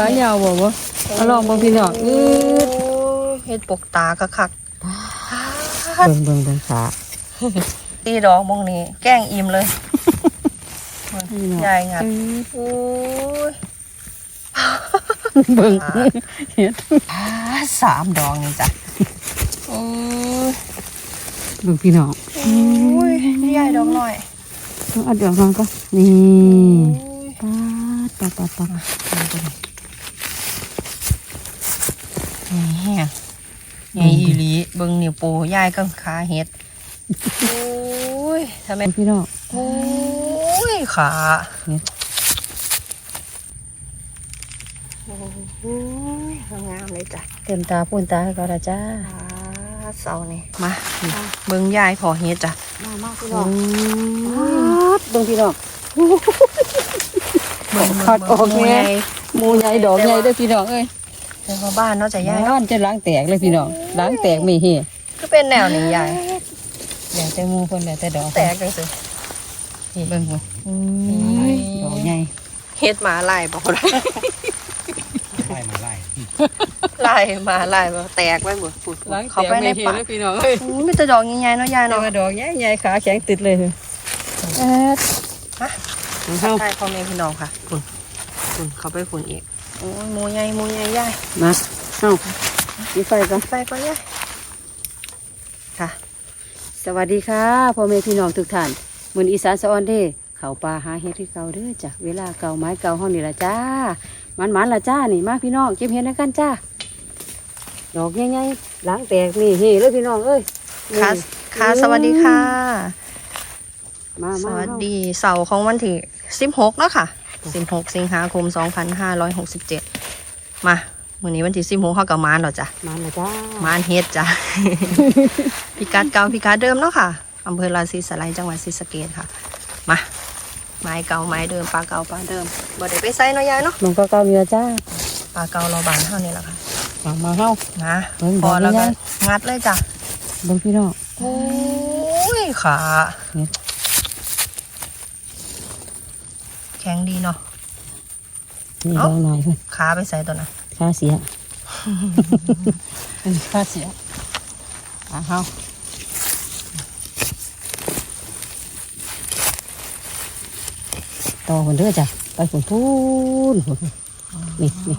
ขายาวบ่บ่เอาลองเบิ่งพี่น้องอืดโอ้ยเฮ็ดปกตากะคักเบิ่งเบิ่งเบิ่งขาตีดอกมองนี้ แกล้งอิ่มเลยพี่น้องใหญ่งัดอืดโอ้ยเบิ่งเฮ็ดอ่าสามดอกนี่จ้ะโอ้ยเบิ่งพี่น้องโอ้ยใหญ่ดอกหน่อยเอาเดี๋ยวฟังก็นี่โอ้ยปาดปาดปาดปาด นี่ แฮะใหญ่อีหลีเบิ่งนิ้วโป้ยายกังขาเฮ็ดโอ้ยทำไมพี่น้องโอ้ยขาเฮ็ดโอ้ยงามเลยจ้ะเต็มตาพูนตาให้ก็ละจ้าขาเสานี่มานี่เบิ่งยายพอเฮ็ดจ้ะมามาพี่โอ้น้องยเบิ่งพี่น้องเบิ่งขาดออกเบิ่งแน่ใหญ่หมูใหญ่ดอกใหญ่เด้อพี่น้องเอ้ย เป็นพ่อบ้านเนาะจ้ะยายย้อเนาะนจะล้างแตกเลยพี่น้องล้างแตกไม่เห่ก็เป็นแนวนี้ยายแล้วแต่หมูคนแล้วแต่ดอกแตกจังซี่นี่เบิ่งบ่อืดอกใหญ่เฮ็ดหมาลายบ่ได้ไล่มาไล่ลายหมาลายบ่แตกไว้หมดปุดล้างแตเขากไปในไม่เห่ป่าเลยพี่น้องเอ้ยอู้มีแต่ดอกใหญ่ๆเนาะยายแต่เนาะว่าดอกใหญ่ใหญ่ขาแข็งติดเลยเฮ้ยแอดฮะของเฮาใช่พ่อแม่พี่น้องค่ะฝุ่นฝุ่นเขาไปฝุ่นอีก โอ้ยหมูใหญ่หมูใหญ่ยายมาเฮามีไฟกันไปก่อนยายค่ะ สวัสดีค่ะพ่อแม่พี่น้องทุกท่านมื้อนี้อีสานสะออนเด้เขาป่าหาเฮ็ดที่เก่าเด้อจ้ะเวลาเก่าไม้เก่าเฮานี่ล่ะจ้ามันมันๆล่ะจ้านี่มาพี่น้องเก็บเห็ดแล้วกันจ้าดอกใหญ่ๆล้างแตกนี่เฮ้เลยพี่น้องเอ้ยค่ะนี่ค่ะ สวัสดีค่ะมาสมาวัสเฮาดีเสาร์ของวันที่16เนาะค่ะ 16 สิงหาคม 2567 มาวันนี้วันที่16เขากับมานแล้วจ้ะมาละจ้ามานเฮ็ดจ้ะ พิกัดเก่าพิกัดเดิมเนาะค่ะอำเภอราศีสไลยจังหวัดศรีสะเกษค่ะ มาไม้เก่าไม้เดิมปลาเก่าปลาเดิมบ่ได้ไปใส่เนาะยายเนาะลงก็เก่ามีละจ้าปลาเก่าเราบานเท่านี้แหละค่ะมามาเฮานะเบิ่งพอแล้วดอกก็ใหญ่งัดเลยจ้ะเบิ่งพี่น้องโอ้ยขา เฮ็ด แข็งดีเนาะนี่เอ้าดอกหน่อยเพิ่นขาไปใส่ตัวน่ะค่าเสียเป็นค่าเสียอะเฮาต่อคนเด้อจ้ะไปฝนพูนพุ่นนี่นี่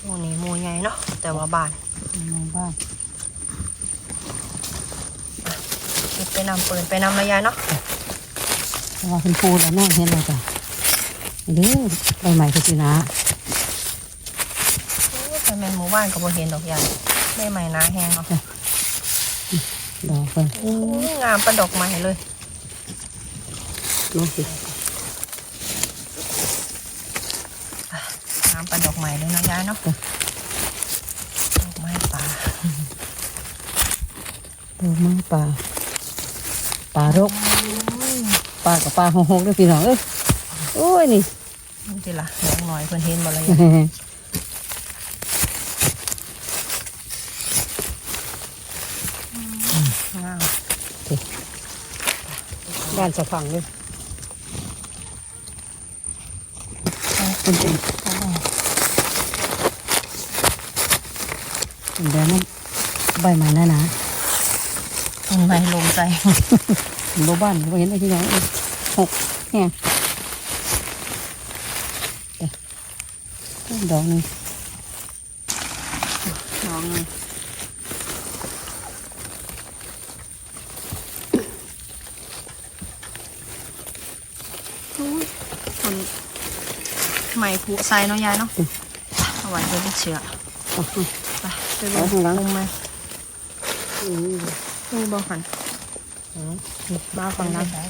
โอ้นี่หมูใหญ่เนาะแต่ว่าบานในบ้านเก็บไปนำปืนไปนำระยายเนาะ เพราะว่าเป็นพูนแล้วแม่เห็นแล้วจ้ะนี่เด้อใบใหม่คือสินะโอ้ยแต่แม่นหมู่บ้านก็บ่เห็นดอกยายไม่ใหม่นาแห้งเนาะดอกเพิ่นโอ้ยงามประดอกไม้เลยน้องสิงามประดอกไม้เลยนะยายเนาะดอกไม้ป่าดอกไม้ป่าป่ารก ป่ากับป่าหงหงเด้อพี่น้องเอ้ยโอ้ยนี่นี่สิล่ะดอกหน่อยเพิ่นเห็นบ่ละยายงามบ้านสะพังเลยเป็นเป็นเป็นเดี๋ยวนั้นใบไม้นะนะต้นไม้ลงใจ เห็นบ่บ้านบ่เห็นไอ้ที่น้องเอ้ยหกแห้งเดี๋ยวดอกหนึงน้องนี่คนใหม่ผูใส่เนาะยายเนาะเอาไว้เพื่อเชื้อเอาเอาไปไปเบิ่งเอาข้างหลังมุมไหมอืมนี่บ่หัน เอาบ้าฟังนะใส่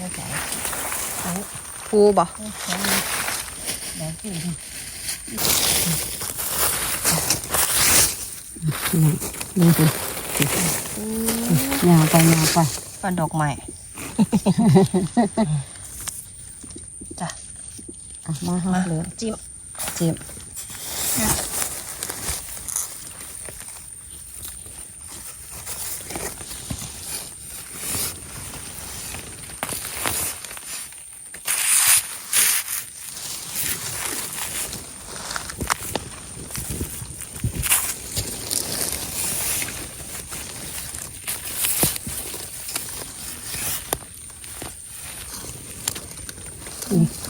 ใส่ผูบ่ดอกที่นี่นี่สิยาวไปยาวไปปันดอกใหม่จ้ะอะมาห้ามาเหลือจิ้มเจ็บ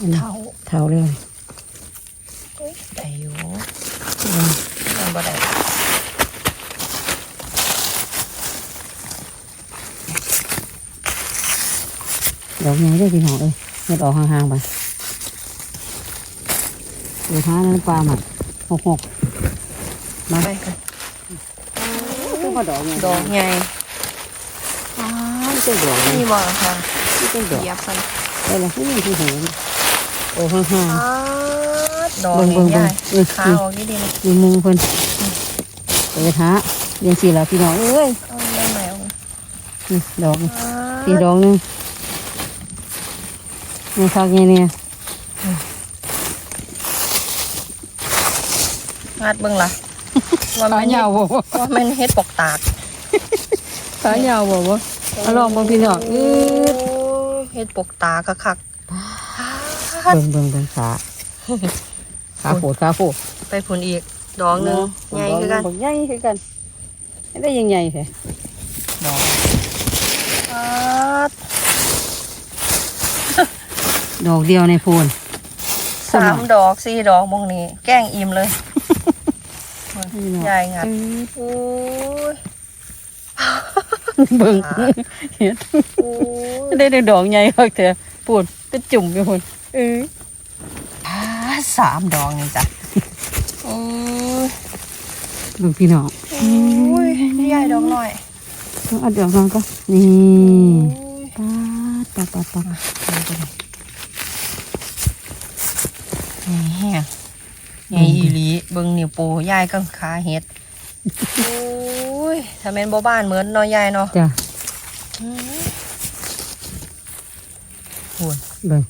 เท่าเท่าเลยเฮ้ยได้อยู่อืมยังบ่ได้ดอกใหญ่ได้อพี่น้องเอ้ยเฮ็ดออกห่างๆไปดูท้านั้นปลาหมัดหกหกมาไปกันคือมาดอกไงดอกใหญ่อ้าวเจ้าดอกนี่นี่บ่ค่ะเจ้าดอกเหยียบกันได้ละที่นี่ที่เห็น โอ้ห่างอ้าดดอกเบิ่งนี่เบิ่งใหญ่เบิ่งเออขาออกดีๆนี่ๆมีมุงเพิ่นเปิดหาเรียงสี่ละพี่น้องเอ้ยเอาได้ไหมเอานี่ดอกนี่อ้าสี่ดอกหนึงนี่คักไงเนี่ยงัดเบิ่งล่ะว่าขามันยาวบ่ว่ามันเฮ็ดปกตากขายาวบ่บ่เอาลองเบิ่งพี่น้องเอ้ยโอ้เฮ็ดปกตากะคัก เบิ่งเบิ่งเบิ่งขาขาโผดขาโผดไปพุ่นอีก ดอกหนึงใหญ่คือกันบอกใหญ่คือกันได้ยังไงแท้ดอกอ้าดดอกเดียวในโพนสามดอกสี่ดอกมงนี้ แกล้งอิ่มเลยใหญ่งัดโอ้ยเบิ่งเห็นโอ้ยได้ได้ดอกใหญ่คักแท้ปูนเป็นจุ่มอยู่พุ่น เอออ่าสามดอกนี่จ้ะโอ้ยเบิ่งพี่น้องโอ้ยใหญ่ดอกหน่อยต้องเอาดอกน้องก็นี่โอ้ยปาดปาดปาดปาดนี่แฮะใหญ่อีหลีเบิ่งนิ้วโป้ยายกังขาเฮ็ดโอ้ยถ้าแม่นบ่บ้านเหมือนเนาะยายเนาะจ้ะอืมเบิ่ง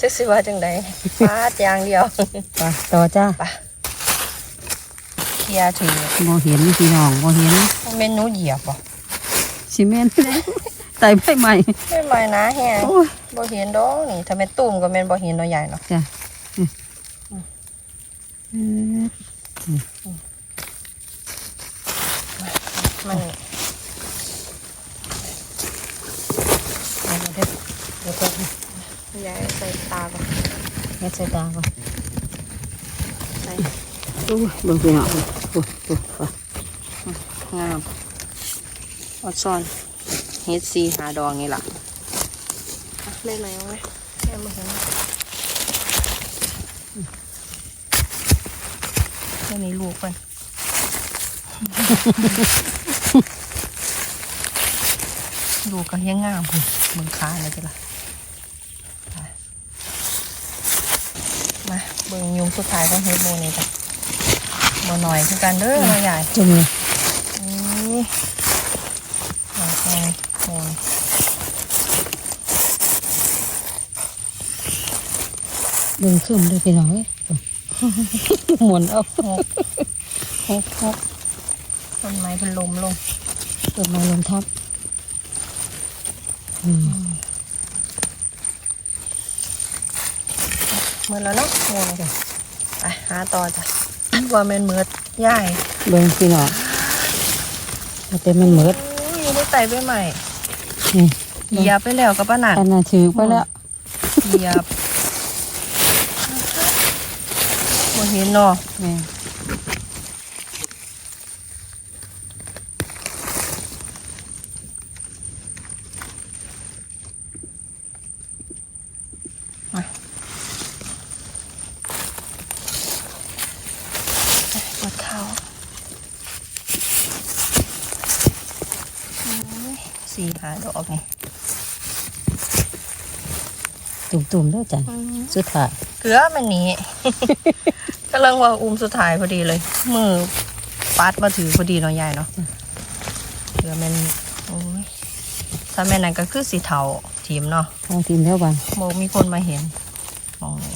จักสิว่าจังไดฟาดอย่างเดียวไปต่อจ้าเคลียร์ถือบ่เห็นนี่พี่น้องบ่เห็นเมนูเหยียบบ่ซีเมนต์ไต่ใบใหม่ไม่ไหวนะแฮะโอ้ยบ่เห็นดอกนี่ถ้าแม่นตุ่มก็แม่นบ่เห็นเนาะยายเนาะจ้ะอืมมันเอาเด้อเดี๋ยวก่อน ยายใส่ตาก่อนเฮ็ดใส่ตาก่อนใส่โอ้ยเบิ่งพี่น้องโอ้ยโอ้ยโอ้ยงามอดซ่อนเฮ็ดสีหาดอกนี่ล่ะอะเล่นไหนเอาไหมแค่มาเห็นแค่นี้ลูกมันลูกก็ยังงามคุณเบิ่งขาเลยจ้ะล่ะไปมา เบิ่งยุงสุดท้ายของเฮ็ดโมนี่จ้ะบ่หน่อยคือกันเด้อมาใหญ่จุ่มเลยนี่โอเคโอ้ยเบิ่งขึ้นเลยพี่น้องเอ้ยหมุนเอาฮกฮกฮกต้นไม้เป็นลมลงต้นไม้ลมทับอืม เหมือนแล้วเนาะงงจ้ะไปหาต่อจ้ะว่าแมันเหมือดย่ายเบิ่งพี่น้องเอาแต่มันเหมิดอุ้ยไม่ไต่ไปใหม่นี่เหยียบไปแล้วกับป้าหนักอันน่ะถือไปแล้วเหยียบบ่เห็นเนาะ ปวดเท้าอุ้ยสี่หาดอกไงตุ่มๆด้วยจ้ะสุดท้ายเกลือมันหนี้กำลังว่าอุ้มสุดท้ายพอดีเลย มือปัดมาถือพอดีเนาะยายเนาะเกลือมันโอ้ยถ้าแม่นั่นก็คือสีเทาทีมเนาะเอาทีมเท่าบันโมมีคนมาเห็นมองเลย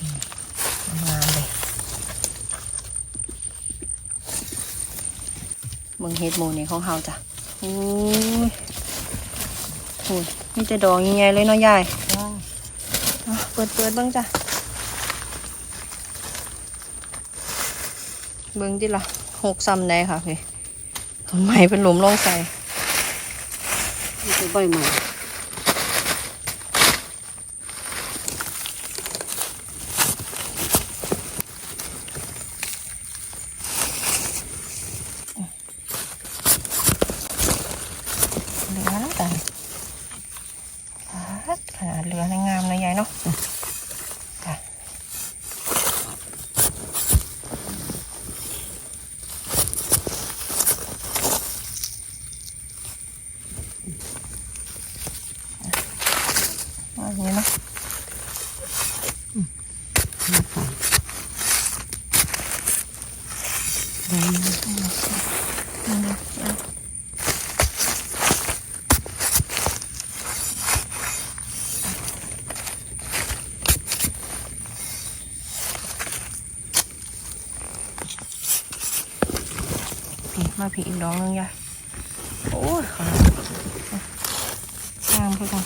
อืมงามเลย มึงเฮ็ดโมนี่ของเฮาจ้ะโอ้ยโอ้ยมีแต่ดอกใหญ่ๆเลยเนาะยายอะเปิดเปิดเบิ้งจ้ะ เบิ้งดิล่ะขหกซ้ำได้ค่ะพี่ต้นไม้เป็นหลุมลงใส่นี่คือใบใหม่ เหลือแล้วแต่ฟัดขนาด เหลือในงามเลยยายเนาะเอาอย่างนี้เนาะ ผีมาผีอีกดอกนึงยายโอ้ยขาวงามพี่กัน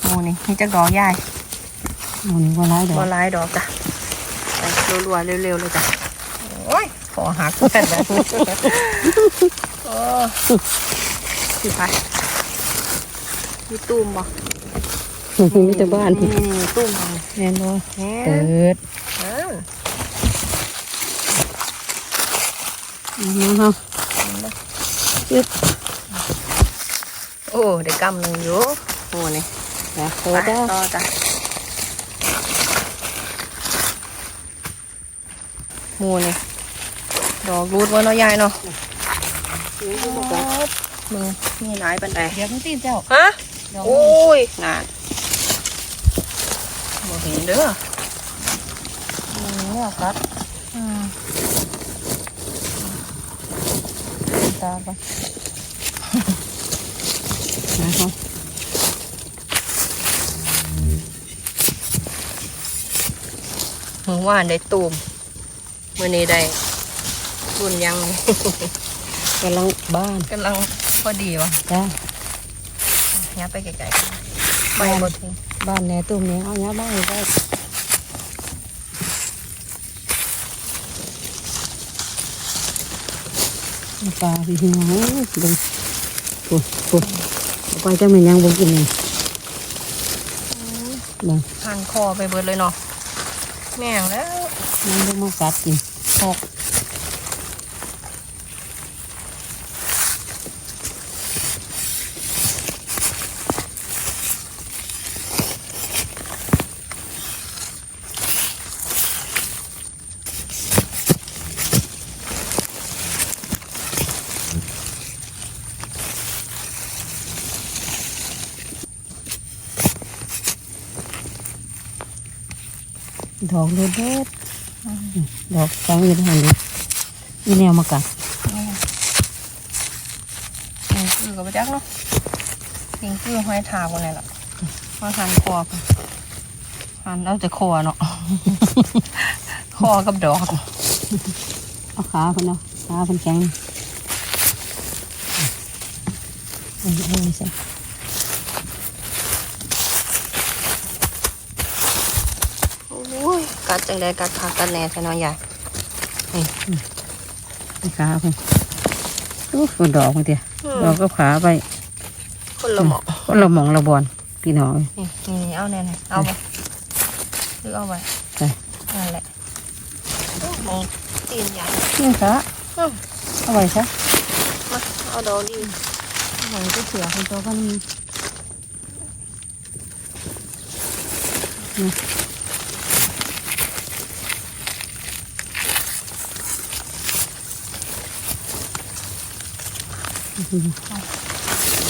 โอ้นี่นี่จะดอกยายหมันว่าร้ายดอกบอลายดอกจ้ะไปรัวๆเร็วๆเลยจ้ะโอ้ยขอหักแผ่นแบบนี้โอ้สิไปมีตุ้มบ่มีแต่บ้านนี่นี่ตุ้มบ่แน่นบ่แหน่เปิด เออ มาเฮายึดโอ้ได้กำหนึ่งอยู่โอ้นี่จ้ะเปิไปดจ้าต่อจ้ะหมูนี่ดอกรูดไว้เนาะยายเนาะมึงมีหลายปันไดเดี๋ยวมันตีนเจ้าฮะดอกโอ้ยงานบ่เห็นเด้ออืมเนี่ยกัดอืม ตาไปนะเฮามึงว่านได้ตูมมื่อนี้ได้บุญยังกำลังบ้านกำลังพอดีวะจ้ายับไปไกลๆไปบดทิ้งบ้านแหน่ตุ้มเนี่ยเอาเนี้ยบ้านได้ ปลาพี่น้องเบิ่งปุ๊บปุ๊บไปจังแม่ยังบ่กินนี่เบิ่งหันคอไปเบิดเลยเนาะแม่งแล้วมันบ่มากัดกินหก ดอกเด็ดเด็ดดอกจังอยู่ในหันดิอีแนวมากัดนี่ปิงคือกับไปจักเนาะปิงคือห้อยถากวันไหนล่ะมาหันคอไปหันเอาแต่คอเนาะคอกับดอกเอาขาเพิ่นเนาะขาเพิ่นแข็งเอ้ยเอ้ยใส่ โอ้ย กัดจังใดกัดขากัดแหน่ใช่เนาะยายเอาขาเพิ่นโอ้ฝนดอกมาเตี้ยอืดอมกก็ขาไปคนละหมอกคนเรามองเราบอลพี่น้องนี่นี่นี่เอาแน่ไหนเอาไปหรือเอาไปใส่นั่นแหละโอ้มองตีนใหญ่นี่ขาอืมเอาไว้ซะมาเอาดอกดีเอาไว้ก็เสือคนโตก็มี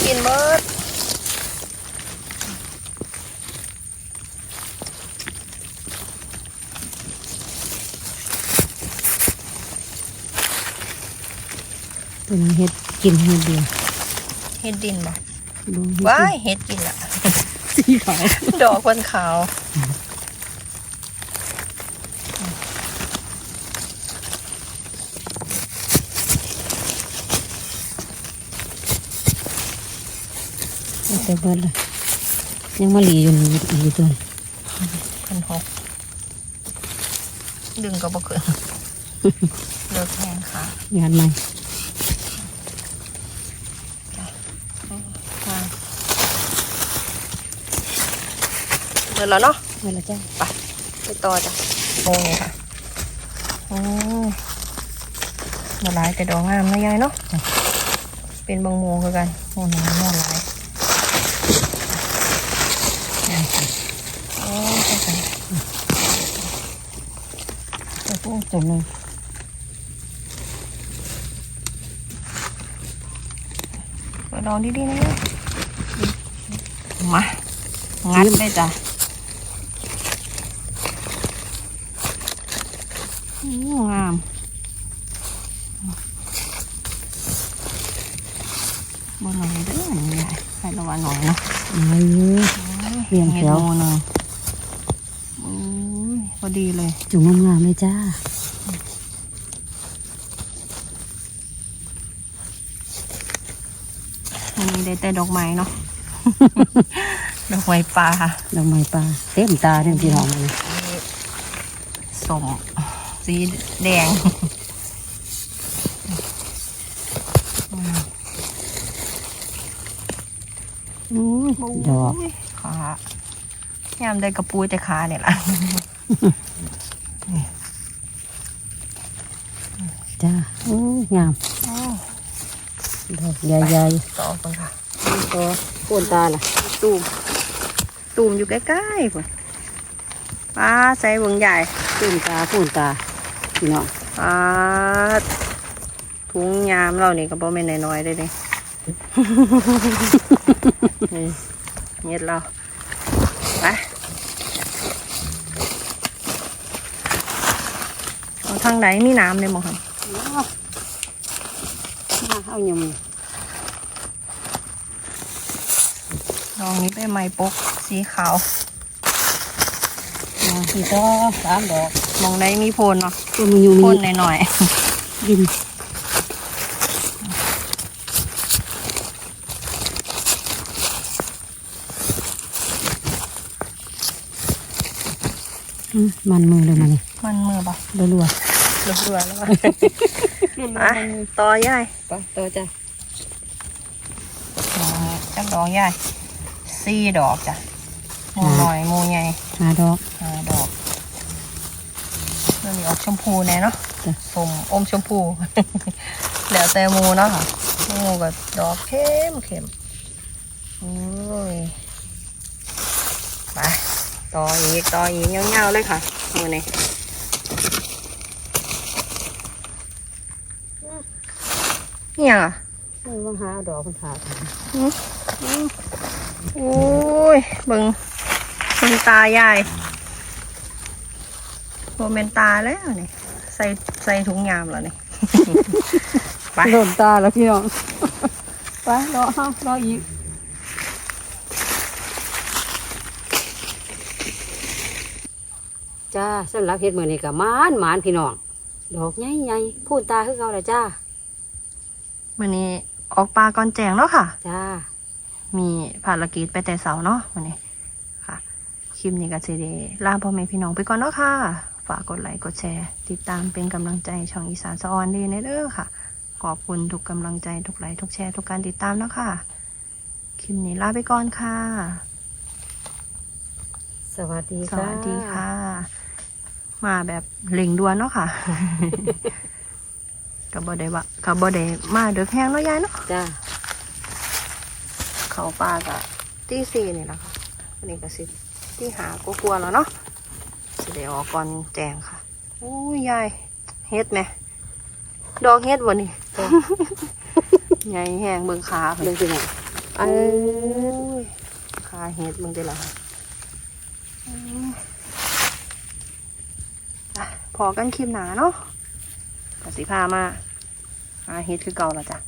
กินเบิดตัวนี้เฮ็ดกินเฮ็ดเดียวเห็ดดินบ่ดูเฮ็ดว้ายเห็ดกินละสีขาวดอกวันขาว แต่เบิดละยังมาหลีอยู่นี่อีกตัวพันหกดึงก็บ่เกินเลิกแห้งค่ะงานใหม่มาเดินแล้วเนาะนั่นละจ้าไปต่อจ้ะโมงเลยค่ะโอ้ยมาหลายแต่ดอกงามนะยายเนาะเป็นบางโมงคือกันโมงน้ำโมงหลาย โอ้ยใช่ค่ะโอ้โหตัวหนึงลองดีๆนะมา งัดได้จ้ะอืมงามบนหน่อยเด้อนี่ยายใครระวังหน่อยเนาะ อายุ เรียงแถวเห็ดโมหนึ่งโอ้ยพอดีเลย จุ่มงามๆเลยจ้ามีได้แต่ดอกไม้เนาะ ดอกไม้ป่าค่ะดอกไม้ปลาเต็มตาเต็มพี่น้องเลยสมสีแดงอู้ยดอก ขายามได้กระปุยแต่ขาเนี่ยล่ะจ้าอู้ยงามดอกใหญ่ต่อกันค่ะๆตัวโคนตาล่ะ ตูมตูมอยู่ใกล้ๆพุ่นป้าใส่เบิ่งใหญ่โคนตาโคนตาพี่น้องป้าถุงยามเรานี่ก็บ่แม่นน้อยๆเลยนี่นี่ เงียดเราไปเอาทางไหนมีน้ำเลยมั้งครับมาเอาหยำดอกนี้เป็นไม้ปกสีขาวมาสี่ต่อสามดอกมองได้มีโพนเนาะตัวมีอยู่โพมีนหน่อยดิน มมันมือเลยมาเนี่ยๆมันมือบ่รัวเรือเรือแล้วว่ะอะต่อยายๆไปต่อจ้ะดอกจักดอกยายสี่ดอกจ้ะหมูหน่อยหมูใหญ่หาดอกห้าดอกเรื่องนี้ออกชมพูแน่เนาะจ้ะสมอมชมพู แล้วแต่หมูเนาะค่ะหมูก็ดอกเข้มเข้มโอ้ยไป ต่ออีกต่ออีกเงาวๆเลยค่ะมือนี้นี่ยังอะเออว่าหาดอกมันขาดโอ้ยเบิ่งเบิ่งตายายโมเมนตาแล้วนี่ใส่ใส่ถุงยามแล้วนี่ ไป โดนตาแล้วพี่น้อง ไปรอเฮารออีก จ้าสำหรับเฮ็ดมื้อนี้ก็หมานหมานพี่น้องดอกใหญ่ๆพูนตาคือเก่าแล้วจ้าวันนี้ออกปลาก่อนแจงแล้วค่ะ จ้า มีภารกิจไปแต่เสาเนาะวันนี้ค่ะคลิปนี้ก็จะได้ลาพ่อแม่พี่น้องไปก่อนเนาะค่ะ ฝากกดไลค์กดแชร์ ติดตามเป็นกำลังใจช่องอีสานสะออนดีในเด้อค่ะ ขอบคุณทุกกำลังใจทุกไลค์ทุกแชร์ทุกการติดตามเนาะค่ะคลิปนี้ลาไปก่อนค่ะ สวัสดีสค่ะวัสดีค่ะ มาแบบเร่งด่วนเนาะค่ะกับบอได้ว่ากับบอได้มาเดือแห้งเนาะยายเนาะจ้าเขาปลากะที่สี่นี่แหละค่ะอันนี้ก็สิที่หากลัวๆแล้วเนาะสิเดี๋ยวออกก่อนแจงค่ะโอ้ยยายเฮ็ดไหมดอกเฮ็ดบ่นี่ใหญ่แห้งเบิ่งขาเพิ่เรื่อนงที่ไหนเอ้ยขาเฮ็ดเบิ่งได้ละอืมอะ พอกันคลิปหนาเนาะกสิพามาหาเฮ็ดคือเก่าแล้วจ้ะ